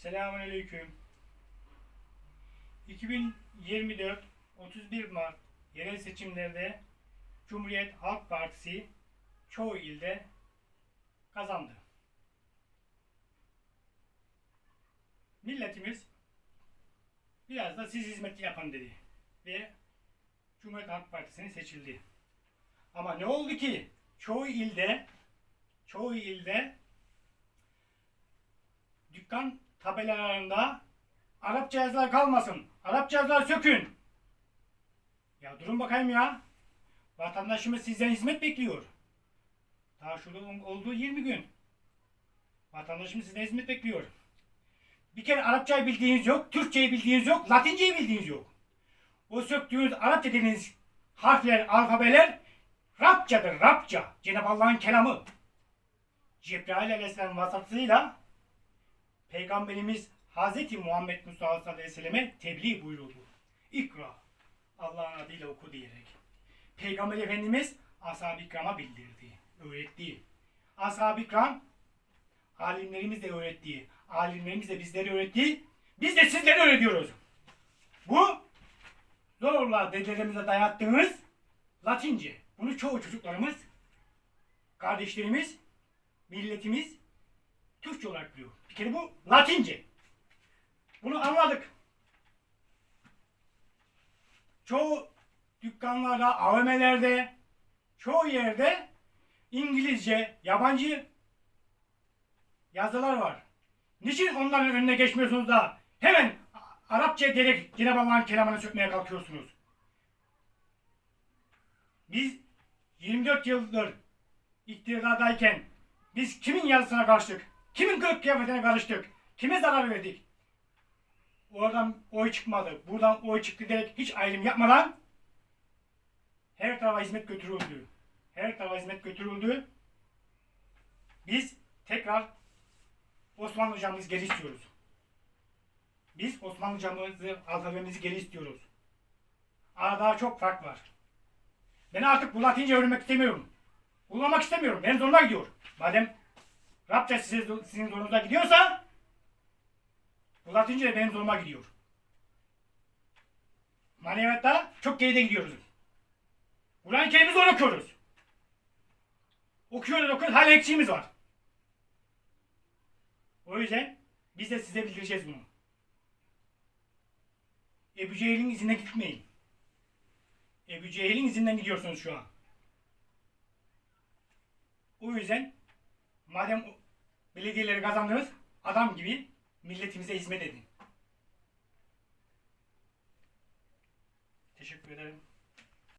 Selamünaleyküm. 2024 31 Mart yerel seçimlerde Cumhuriyet Halk Partisi çoğu ilde kazandı. Milletimiz biraz da siz hizmet yapın dedi ve Cumhuriyet Halk Partisi'ne seçildi. Ama ne oldu ki? Çoğu ilde çoğu ilde dükkan tabelalarında Arapça yazılar kalmasın. Arapça yazılar sökün. Ya durun bakayım ya. Vatandaşımız sizden hizmet bekliyor. Daha şurada olduğu 20 gün. Vatandaşımız sizden hizmet bekliyor. Bir kere Arapçayı bildiğiniz yok, Türkçeyi bildiğiniz yok, Latinceyi bildiğiniz yok. O söktüğünüz Arapça dediğiniz harfler, alfabeler Rabçadır, Rabça. Cenab-ı Allah'ın kelamı. Cebrail aleyhisselam vasıtasıyla Peygamberimiz Hz. Muhammed Mustafa sallallahu aleyhi ve selleme tebliğ buyuruldu. İkra. Allah'ın adıyla oku diyerek. Peygamber Efendimiz ashab-ı ikrama bildirdi, öğretti. Ashab-ı ikram alimlerimiz de öğretti. Alimlerimiz de bizlere öğretti. Biz de sizlere öğretiyoruz. Bu zorla dedelerimize dayattığımız Latince. Bunu çoğu çocuklarımız, kardeşlerimiz, milletimiz Türkçe olarak biliyor. Bir kere bu Latince. Bunu anladık. Çoğu dükkanlarda, AVM'lerde, çoğu yerde İngilizce, yabancı yazılar var. Niçin onların önüne geçmiyorsunuz da hemen Arapça diyerek Cenab-ı Allah'ın kelamını sökmeye kalkıyorsunuz? Biz 24 yıldır iktidardayken biz kimin yazısına karıştık? Kimin kılık kıyafetine karıştık? Kime zarar verdik? Oradan oy çıkmadı. Buradan oy çıktı diyerek hiç ayrım yapmadan her tarafa hizmet götürüldü. Her tarafa hizmet götürüldü. Biz tekrar Osmanlıcamızı geri istiyoruz. Biz Osmanlıcamızı, alfabemizi geri istiyoruz. Arada çok fark var. Ben artık bu Latince öğrenmek istemiyorum. Kullanmak istemiyorum. Benim zoruma gidiyor. Madem Rabça sizin, sizin zorunuza gidiyorsa bu Latince de benim zoruma gidiyor. Maneviyatta çok geride gidiyoruz. Kur'an-ı Kerim'i zor okuyoruz. Okuyoruz okuyoruz hala eksiğimiz var. O yüzden biz de size bildireceğiz bunu. Ebu Cehil'in izinden gitmeyin. Ebu Cehil'in izinden gidiyorsunuz şu an. O yüzden madem belediyeleri kazandınız adam gibi milletimize hizmet edin. Teşekkür ederim.